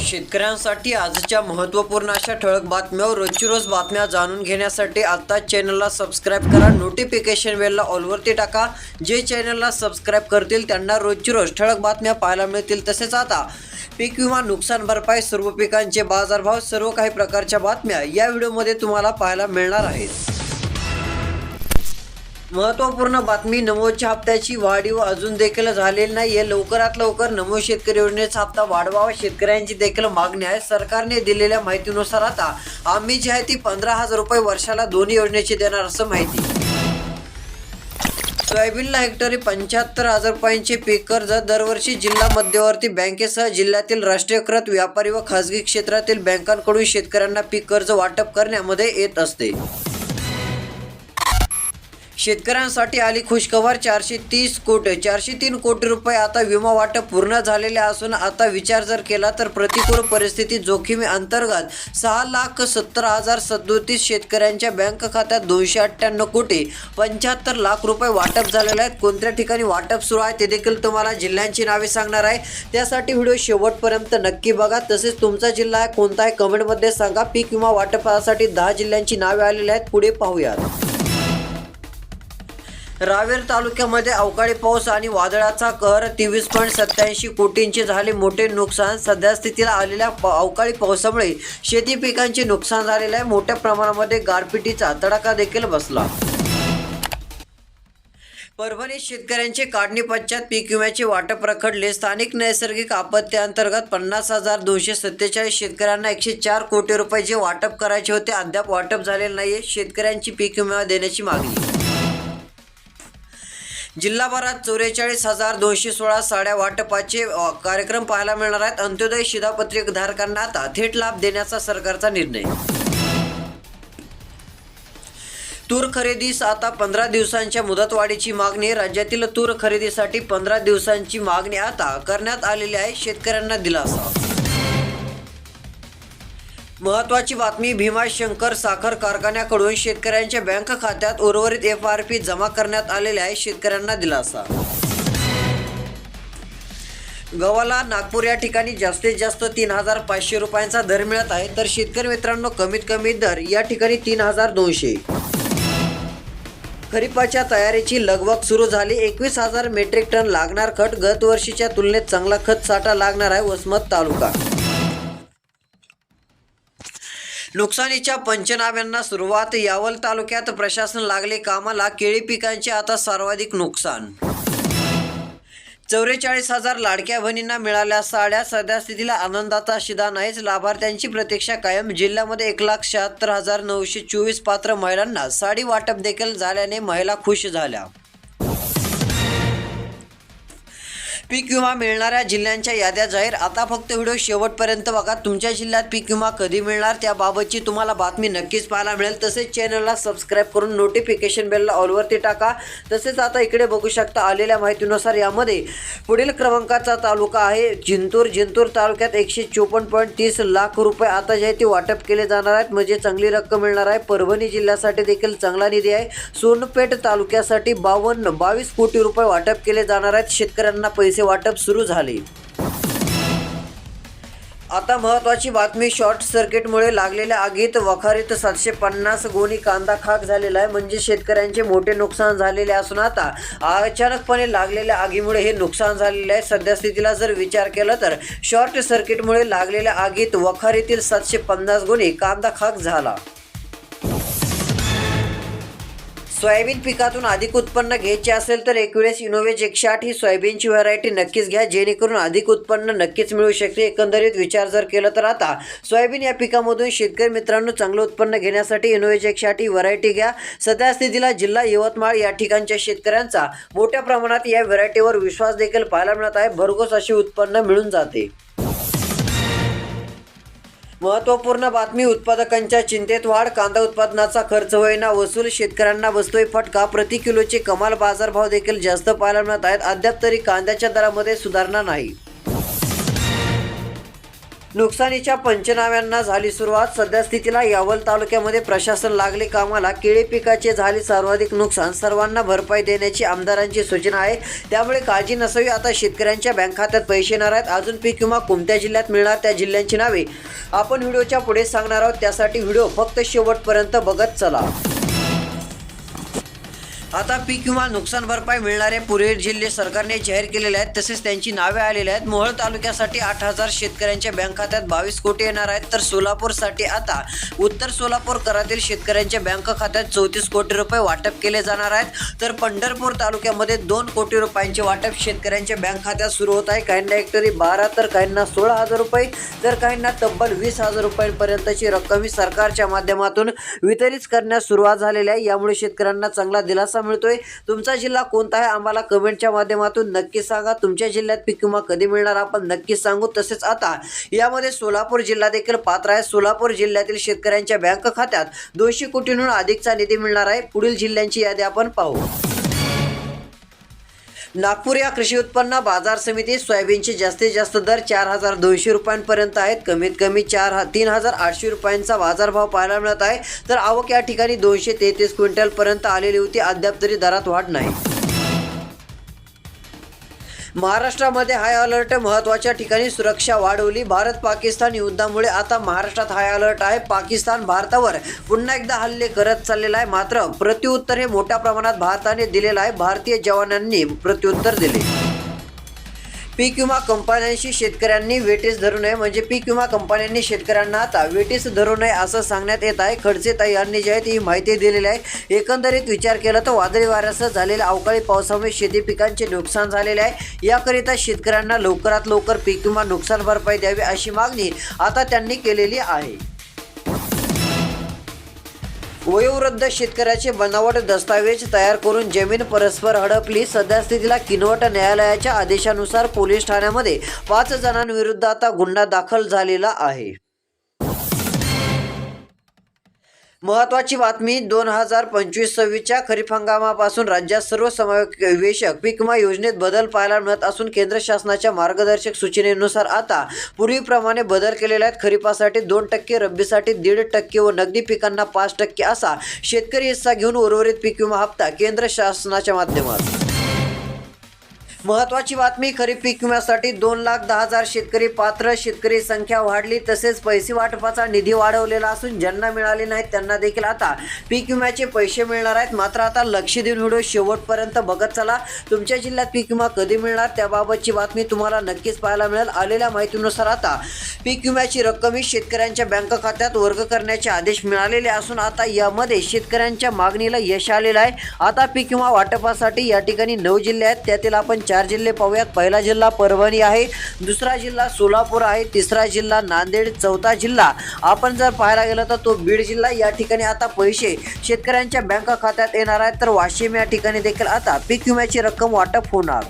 शेतकऱ्यांसाठी आजच्या महत्त्वपूर्ण अशा ठळक बातम्या रोजची रोज बातम्या जाणून घेण्यासाठी आता चॅनलला सबस्क्राईब करा. नोटिफिकेशन बेलला ऑलवरती टाका. जे चॅनलला सबस्क्राईब करतील त्यांना रोजची रोज ठळक बातम्या पाहायला मिळतील. तसेच आता पीक विमा नुकसान भरपाई सर्व पिकांचे बाजारभाव सर्व काही प्रकारच्या बातम्या या व्हिडिओमध्ये तुम्हाला पाहायला मिळणार आहेत. महत्त्वपूर्ण बातमी नमोच्या हप्त्याची वाढीव अजून देखील झालेली नाही आहे लवकरात लवकर नमो शेतकरी योजनेचा हप्ता वाढवावा. शेतकऱ्यांची देखील मागणी आहे. सरकारने दिलेल्या माहितीनुसार आता आम्ही जी आहे ती पंधरा हजार रुपये वर्षाला दोन्ही योजनेची देणार असं माहिती. सोयाबीनला हेक्टरी पंच्याहत्तर हजार रुपयांचे पीक कर्ज. दरवर्षी जिल्हा मध्यवर्ती बँकेसह जिल्ह्यातील राष्ट्रीयकृत व्यापारी व खाजगी क्षेत्रातील बँकांकडून शेतकऱ्यांना पीक कर्ज वाटप करण्यामध्ये येत असते. शेतकऱ्यांसाठी आली खुशखबर चारशे तीस कोटी. चारशे तीन कोटी रुपये आता विमा वाटप पूर्ण झालेले असून आता विचार जर केला तर प्रतिकूल परिस्थिती जोखीमी अंतर्गत सहा लाख सत्तर हजार सदोतीस शेतकऱ्यांच्या बँक खात्यात दोनशे अठ्ठ्याण्णव कोटी पंच्याहत्तर लाख रुपये वाटप झालेले आहेत. कोणत्या ठिकाणी वाटप सुरू आहे ते देखील तुम्हाला जिल्ह्यांची नावे सांगणार आहे. त्यासाठी व्हिडिओ शेवटपर्यंत नक्की बघा. तसेच तुमचा जिल्हा आहे कोणता आहे कमेंटमध्ये सांगा. पीक विमा वाटपासाठी दहा जिल्ह्यांची नावे आलेली आहेत. पुढे पाहूयात. रावेर तालुक्यामध्ये अवकाळी पाऊस आणि वादळाचा कहर तेवीस पॉईंट सत्याऐंशी कोटींचे झाले मोठे नुकसान. सध्या स्थितीला आलेल्या प- अवकाळी पावसामुळे शेती पिकांचे नुकसान झालेलं आहे. मोठ्या प्रमाणामध्ये गारपिटीचा तडाखा देखील बसला. परभणीत शेतकऱ्यांचे काढणी पश्चात पीक विम्याचे वाटप रखडले. स्थानिक नैसर्गिक आपत्त्यांतर्गत पन्नास हजार दोनशे सत्तेचाळीस शेतकऱ्यांना एकशे चार कोटी रुपये जे वाटप करायचे होते. अद्याप वाटप झालेले नाहीये. शेतकऱ्यांची पीक विमा देण्याची मागणी जिल्हाभरात चौवेचाळीस हजार दोनशे सोळा साड्या वाटपाचे कार्यक्रम पाहायला मिळणार आहेत. अंत्योदय शिधापत्रिक धारकांना आता थेट लाभ देण्याचा सरकारचा निर्णय. तूर खरेदीस आता पंधरा दिवसांच्या मुदतवाढीची मागणी राज्यातील तूर खरेदीसाठी पंधरा दिवसांची मागणी आता करण्यात आलेली आहे. शेतकऱ्यांना दिलासा. महत्वाची बातमी भीमाशंकर साखर कारखान्याकडून शेतकऱ्यांच्या बँक खात्यात उर्वरित एफ आर पी जमा करण्यात आलेले आहे शेतकऱ्यांना दिलासा. गव्हाला नागपूर या ठिकाणी जास्तीत जास्त तीन हजार पाचशे रुपयांचा दर मिळत आहे तर शेतकरी मित्रांनो कमीत कमी दर या ठिकाणी तीन हजार दोनशे. खरीपाच्या तयारीची लगबग सुरू झाली एकवीस हजार मेट्रिक टन लागणार खत गत वर्षीच्या तुलनेत चांगला खत साठा लागणार आहे वसमत तालुका. नुकसानीच्या पंचनाम्यांना सुरुवात. यावल तालुक्यात प्रशासन लागले कामाला केळी पिकांचे आता सर्वाधिक नुकसान. चौवेचाळीस हजार लाडक्या बहिणींना मिळाल्या साड्या. सध्या स्थितीला आनंदाचा शिदा नाहीच. लाभार्थ्यांची प्रतीक्षा कायम. जिल्ह्यामध्ये एक लाख शहात्तर हजार नऊशे चोवीस पात्र महिलांना साडी वाटप देखील झाल्याने महिला खुश झाल्या. पीक विमा मिळणाऱ्या जिल्ह्यांच्या याद्या जाहीर. आता फक्त व्हिडिओ शेवटपर्यंत बघा. तुमच्या जिल्ह्यात पीक विमा कधी मिळणार? त्याबाबतची तुम्हाला बातमी नक्कीच पाहायला मिळेल. तसेच चॅनलला सबस्क्राईब करून नोटिफिकेशन बेलला ऑलवरती टाका. तसेच आता इकडे बघू शकता आलेल्या माहितीनुसार यामध्ये पुढील क्रमांकाचा तालुका आहे. जिंतूर जिंतूर तालुक्यात एकशे चोपन्न पॉईंट तीस लाख रुपये आता जे आहे ते वाटप केले जाणार आहेत. म्हणजे चांगली रक्कम मिळणार आहे. परभणी जिल्ह्यासाठी देखील चांगला निधी आहे. सोनपेठ तालुक्यासाठी बावन्न बावीस कोटी रुपये वाटप केले जाणार आहेत. शेतकऱ्यांना पैसे वाटप सुरू झाले. आता महत्त्वाची बातमी शॉर्ट सर्किटमुळे लागलेल्या आगीत वखारीत सातशे पन्नास गोणी कांदा खाक झालेला आहे. म्हणजे शेतकऱ्यांचे मोठे नुकसान झालेले असून आता अचानकपणे लागलेल्या आगीमुळे हे नुकसान झालेले आहे. सध्या स्थितीला जर विचार केला तर शॉर्ट सर्किटमुळे लागलेल्या आगीत वखारीतील सातशे पन्नास गोणी कांदा खाक झाला. सोयाबीन पिकातून अधिक उत्पन्न घ्यायचे असेल तर एकवेळेस इनोव्हेज इनोवेज एकशे आठ ही सोयाबीनची व्हरायटी नक्कीच घ्या जेणेकरून अधिक उत्पन्न नक्कीच मिळू शकते. एकंदरीत विचार जर केला तर आता सोयाबीन या पिकामधून शेतकरी मित्रांनो चांगलं उत्पन्न घेण्यासाठी इनोवेज एकशे आठ ही व्हरायटी घ्या. सध्या स्थितीला जिल्हा यवतमाळ या ठिकाणच्या शेतकऱ्यांचा मोठ्या प्रमाणात या व्हरायटीवर विश्वास देखील पाहायला मिळत आहे. भरघोस असे उत्पन्न मिळून जाते. महत्त्वपूर्ण बातमी उत्पादकांच्या चिंतेत वाढ कांदा उत्पादनाचा खर्च होईना वसूल शेतकऱ्यांना बसतोय फटका प्रति किलोचे कमाल बाजारभाव देखील जास्त पाहायला मिळत आहेत. अद्याप तरी कांद्याच्या दरामध्ये सुधारणा नाही. नुकसानीच्या पंचनाम्यांना झाली सुरुवात. सध्या स्थितीला यावल तालुक्यामध्ये प्रशासन लागले कामाला. केळी पिकाचे झाले सर्वाधिक नुकसान. सर्वांना भरपाई देण्याची आमदारांची सूचना आहे. त्यामुळे काळजी नसावी. आता शेतकऱ्यांच्या बँक खात्यात पैसे येणार आहेत. अजून पीक विमा कोणत्या जिल्ह्यात मिळणार त्या जिल्ह्यांची नावे आपण व्हिडिओच्या पुढे सांगणार आहोत. त्यासाठी व्हिडिओ फक्त शेवटपर्यंत बघत चला. आता पीक विमा नुकसान भरपाई मिळणारे पुरेर जिल्हे सरकारने जाहीर केलेले आहेत. तसेच त्यांची नावे आलेली आहेत. मोहोळ तालुक्यासाठी आठ हजार शेतकऱ्यांच्या बँक खात्यात बावीस कोटी येणार आहेत. तर सोलापूरसाठी आता उत्तर सोलापूर करातील शेतकऱ्यांच्या बँक खात्यात चौतीस कोटी रुपये वाटप केले जाणार आहेत. तर पंढरपूर तालुक्यामध्ये दोन कोटी रुपयांचे वाटप शेतकऱ्यांच्या बँक खात्यात सुरू होत आहे. काहींना हेक्टरी बारा तर काहींना सोळा हजार रुपये तर काहींना तब्बल वीस हजार रुपयांपर्यंतची रक्कम ही सरकारच्या माध्यमातून वितरित करण्यास सुरुवात झालेली आहे. यामुळे शेतकऱ्यांना चांगला दिलासा मिळतोय. तुमचा जिल्हा कोणता आहे? आम्हाला कमेंटच्या माध्यमातून नक्की सांगा. तुमच्या जिल्ह्यात पीक विमा कधी मिळणार आपण नक्की सांगू. तसेच आता यामध्ये सोलापूर जिल्हा देखील पात्र आहे. सोलापूर जिल्ह्यातील शेतकऱ्यांच्या बँक खात्यात दोनशे कोटींहून अधिकचा निधी मिळणार आहे. पुढील जिल्ह्यांची यादी आपण पाहू. नागपूर या कृषी उत्पन्न बाजार समितीत सोयाबीनचे जास्तीत जास्त दर चार हजार दोनशे रुपयांपर्यंत आहेत. कमीत कमी चार तीन हजार आठशे रुपयांचा बाजारभाव पाहायला मिळत आहे. तर आवक या ठिकाणी दोनशे तेहतीस क्विंटलपर्यंत आलेली होती. अद्याप तरी दरात वाढ नाही. महाराष्ट्रामध्ये हाय अलर्ट महत्त्वाच्या ठिकाणी सुरक्षा वाढवली. भारत पाकिस्तान युद्धामुळे आता महाराष्ट्रात हाय अलर्ट आहे. पाकिस्तान भारतावर पुन्हा एकदा हल्ले करत चाललेला आहे. मात्र प्रत्युत्तर हे मोठ्या प्रमाणात भारताने दिलेलं आहे. भारतीय जवानांनी प्रत्युत्तर दिले. पीक विमा कंपन्यांशी शेतकऱ्यांनी वेटीस धरू नये. म्हणजे पीक विमा कंपन्यांनी शेतकऱ्यांना आता वेटीस धरू नये असं सांगण्यात येत आहे. खडसे ताई यांनी जे आहे ती माहिती दिलेली आहे. एकंदरीत विचार केला तर वादळी वाऱ्यासह झालेल्या अवकाळी पावसामुळे शेती पिकांचे नुकसान झालेले आहे. याकरिता शेतकऱ्यांना लवकरात लवकर पीक विमा नुकसान भरपाई द्यावी अशी मागणी आता त्यांनी केलेली आहे. वयोवृद्ध शेतकऱ्याचे बनावट दस्तावेज तयार करून जमीन परस्पर हडपली सध्या स्थितीला किनवट न्यायालयाच्या आदेशानुसार पोलीस ठाण्यामध्ये पाच जणांविरुद्ध आता गुन्हा दाखल झालेला आहे. महत्वाची बातमी दोन हजार पंचवीस सव्वीसच्या खरीप हंगामापासून राज्यात सर्वसमावेशक पीक विमा योजनेत बदल पाहायला मिळत असून केंद्र शासनाच्या मार्गदर्शक सूचनेनुसार आता पूर्वीप्रमाणे बदल केलेले आहेत. खरीपासाठी दोन टक्के रब्बीसाठी दीड टक्के व नगदी पिकांना पाच टक्के असा शेतकरी हिस्सा घेऊन उर्वरित पीक विमा हप्ता केंद्र शासनाच्या माध्यमातून. महत्वाची बातमी खरीप पीक विम्यासाठी दोन लाख दहा हजार शेतकरी पात्र. शेतकरी संख्या वाढली तसेच पैसे वाटपाचा निधी वाढवलेला असून ज्यांना मिळाले नाहीत त्यांना देखील आता पीक विम्याचे पैसे मिळणार आहेत. मात्र आता लक्ष देऊन व्हिडिओ शेवटपर्यंत बघत चला. तुमच्या जिल्ह्यात पीक विमा कधी मिळणार? त्याबाबतची बातमी तुम्हाला नक्कीच पाहायला मिळेल. आलेल्या माहितीनुसार आता पीक विम्याची रक्कम ही शेतकऱ्यांच्या बँक खात्यात वर्ग करण्याचे आदेश मिळालेले असून आता यामध्ये शेतकऱ्यांच्या मागणीला यश आलेलं आहे. आता पीक विमा वाटपासाठी या ठिकाणी नऊ जिल्हे आहेत. त्यातील आपण चार जिल्हे पाहूयात. पहिला जिल्हा परभणी आहे दुसरा जिल्हा सोलापूर आहे तिसरा जिल्हा नांदेड चौथा जिल्हा. आपण जर पाहायला गेलं तर तो बीड जिल्हा या ठिकाणी आता पैसे शेतकऱ्यांच्या बँक खात्यात येणार आहेत. तर वाशिम या ठिकाणी देखील आता पीक विम्याची रक्कम वाटप होणार.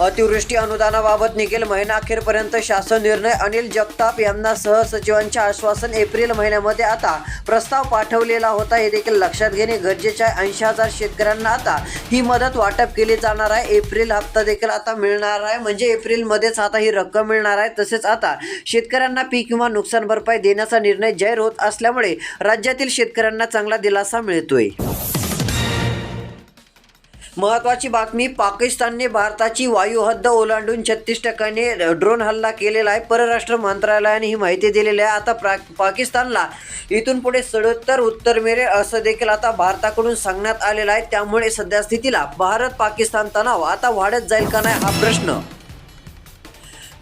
अतिवृष्टी अनुदानाबाबत निघेल महिना अखेरपर्यंत शासन निर्णय. अनिल जगताप यांना सहसचिवांचे आश्वासन एप्रिल महिन्यामध्ये आता प्रस्ताव पाठवलेला होता. हे देखील लक्षात घेणे गरजेचे आहे. ऐंशी हजार शेतकऱ्यांना आता ही मदत वाटप केली जाणार आहे. एप्रिल हप्ता देखील आता मिळणार आहे. म्हणजे एप्रिलमध्येच आता ही रक्कम मिळणार आहे. तसेच आता शेतकऱ्यांना पीक किंवा नुकसान भरपाई देण्याचा निर्णय जाहीर होत असल्यामुळे राज्यातील शेतकऱ्यांना चांगला दिलासा मिळतोय. महत्वाची बातमी पाकिस्तानने भारताची वायुहद्द ओलांडून छत्तीस टक्क्याने ड्रोन हल्ला केलेला आहे. परराष्ट्र मंत्रालयाने ही माहिती दिलेली आहे. आता प्रा पाकिस्तानला इथून पुढे सडोत्तर उत्तर मिळेल असं देखील आता भारताकडून सांगण्यात आलेलं आहे. त्यामुळे सध्या स्थितीला भारत पाकिस्तान तणाव आता वाढत जाईल का नाही हा प्रश्न.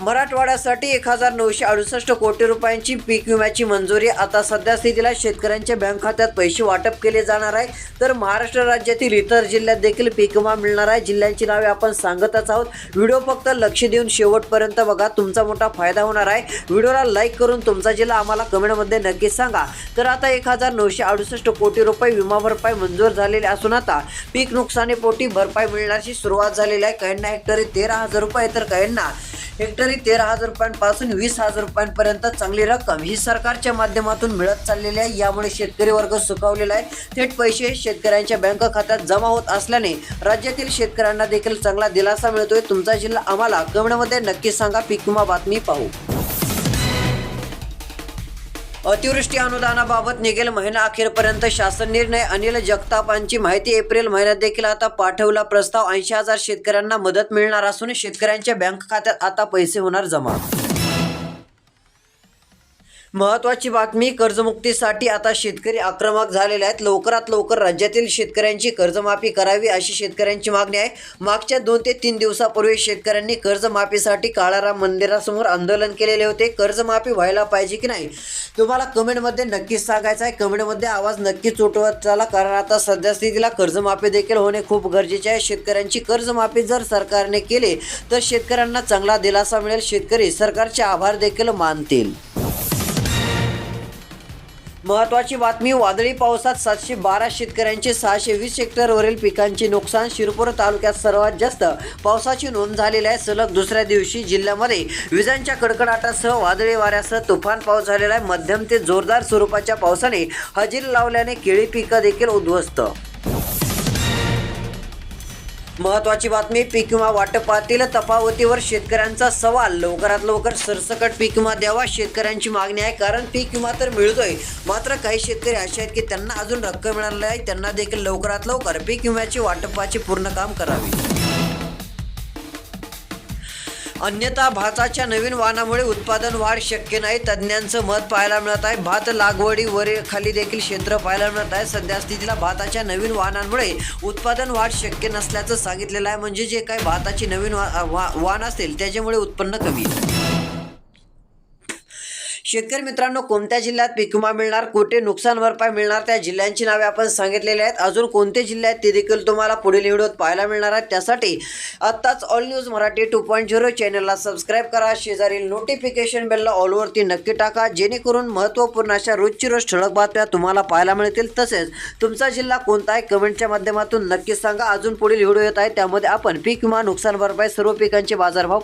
मराठवाड्यासाठी एक हजार नऊशे अडुसष्ट कोटी रुपयांची पीक विम्याची मंजुरी. आता सध्या स्थितीला शेतकऱ्यांच्या बँक खात्यात पैसे वाटप केले जाणार आहे. तर महाराष्ट्र राज्यातील इतर जिल्ह्यात देखील पीक विमा मिळणार आहे. जिल्ह्यांची नावे आपण सांगतच आहोत. व्हिडिओ फक्त लक्ष देऊन शेवटपर्यंत बघा. तुमचा मोठा फायदा होणार आहे. व्हिडिओला लाईक करून तुमचा जिल्हा आम्हाला कमेंटमध्ये नक्कीच सांगा. तर आता एक हजार नऊशे अडुसष्ट कोटी रुपये विमा भरपाई मंजूर झालेली असून आता पीक नुकसानीपोटी भरपाई मिळण्याची सुरुवात झालेली आहे. काहींना हेक्टरी तेरा हजार रुपये तर काहींना हेक्टरी तेरा हजार रुपयांपासून वीस हजार रुपयांपर्यंत चांगली रक्कम ही सरकारच्या माध्यमातून मिळत चाललेली आहे. यामुळे शेतकरी वर्ग सुखावलेला आहे. थेट पैसे शेतकऱ्यांच्या बँक खात्यात जमा होत असल्याने राज्यातील शेतकऱ्यांना देखील चांगला दिलासा मिळतोय. तुमचा जिल्हा आम्हाला कमेंटमध्ये नक्की सांगा. पीक विमा बातमी पाहू. अतिवृष्टी अनुदानाबाबत निघेल महिना अखेरपर्यंत शासन निर्णय. अनिल जगतापांची माहिती एप्रिल महिन्यात देखील आता पाठवला प्रस्ताव. ऐंशी हजार शेतकऱ्यांना मदत मिळणार असून शेतकऱ्यांच्या बँक खात्यात आता पैसे होणार जमा. महत्वाची बातमी कर्जमुक्तीसाठी आता शेतकरी आक्रमक झालेले आहेत. लवकरात लवकर राज्यातील शेतकऱ्यांची कर्जमाफी करावी अशी शेतकऱ्यांची मागणी आहे. मागच्या दोन ते तीन दिवसापूर्वी शेतकऱ्यांनी कर्जमाफीसाठी काळाराम मंदिरासमोर आंदोलन केलेले होते. कर्जमाफी व्हायला पाहिजे की नाही? तुम्हाला कमेंटमध्ये नक्कीच सांगायचं आहे. कमेंटमध्ये आवाज नक्कीच उठवत चला कारण आता सद्यस्थितीला कर्जमाफी देखील होणे खूप गरजेचे आहे. शेतकऱ्यांची कर्जमाफी जर सरकारने केली तर शेतकऱ्यांना चांगला दिलासा मिळेल. शेतकरी सरकारचे आभार देखील मानतील. महत्वाची बातमी वादळी पावसात सातशे बारा शेतकऱ्यांचे सहाशे वीस हेक्टरवरील पिकांचे नुकसान शिरपूर तालुक्यात सर्वात जास्त. पावसाची नोंद झालेली आहे. सलग दुसऱ्या दिवशी जिल्ह्यामध्ये विजांच्या कडकडाटासह वादळी वाऱ्यासह तुफान पाऊस झालेला आहे. मध्यम ते जोरदार स्वरूपाच्या पावसाने हजेरी लावल्याने केळी पिकं देखील उद्ध्वस्त महत्वाची बातमी पीक विमा वाटपातील तफावतीवर शेतकऱ्यांचा सवाल. लवकरात लवकर सरसकट पीक विमा द्यावा शेतकऱ्यांची मागणी आहे कारण पीक विमा तर मिळतोय. मात्र काही शेतकरी असे आहेत की त्यांना अजून रक्कम मिळाली आहे त्यांना देखील लवकरात लवकर पीक विम्याची वाटपाची पूर्ण काम करावी. अन्यथा भाताच्या नवीन वाणामुळे उत्पादन वाढ शक्य नाही. तज्ज्ञांचं मत पाहायला मिळत आहे. भात लागवडीवर खाली देखील क्षेत्र पाहायला मिळत आहे. सध्या स्थितीला भाताच्या नवीन वाहनांमुळे उत्पादन वाढ शक्य नसल्याचं सांगितलेलं आहे. म्हणजे जे काही भाताची नवीन वा, वा, वाण असेल त्याच्यामुळे उत्पन्न कमी. शेतकरी मित्रांनो कोणत्या जिल्ह्यात पीक विमा मिळणार कुठे नुकसान भरपाई मिळणार त्या जिल्ह्यांची नावे आपण सांगितलेली आहेत. अजून कोणते जिल्हे आहेत ते देखील तुम्हाला पुढील व्हिडिओत पाहायला मिळणार आहेत. त्यासाठी आत्ताच all news Marathi two point zero चॅनलला सबस्क्राईब करा. शेजारील नोटिफिकेशन बेलला ऑलवरती नक्की टाका. जेणेकरून महत्त्वपूर्ण अशा रोजची रोज ठळक बातम्या तुम्हाला पाहायला मिळतील. तसेच तुमचा जिल्हा कोणता आहे कमेंटच्या माध्यमातून नक्की सांगा. अजून पुढील व्हिडिओ येत आहे त्यामध्ये आपण पीक विमा नुकसान भरपाई सर्व पिकांचे बाजारभाव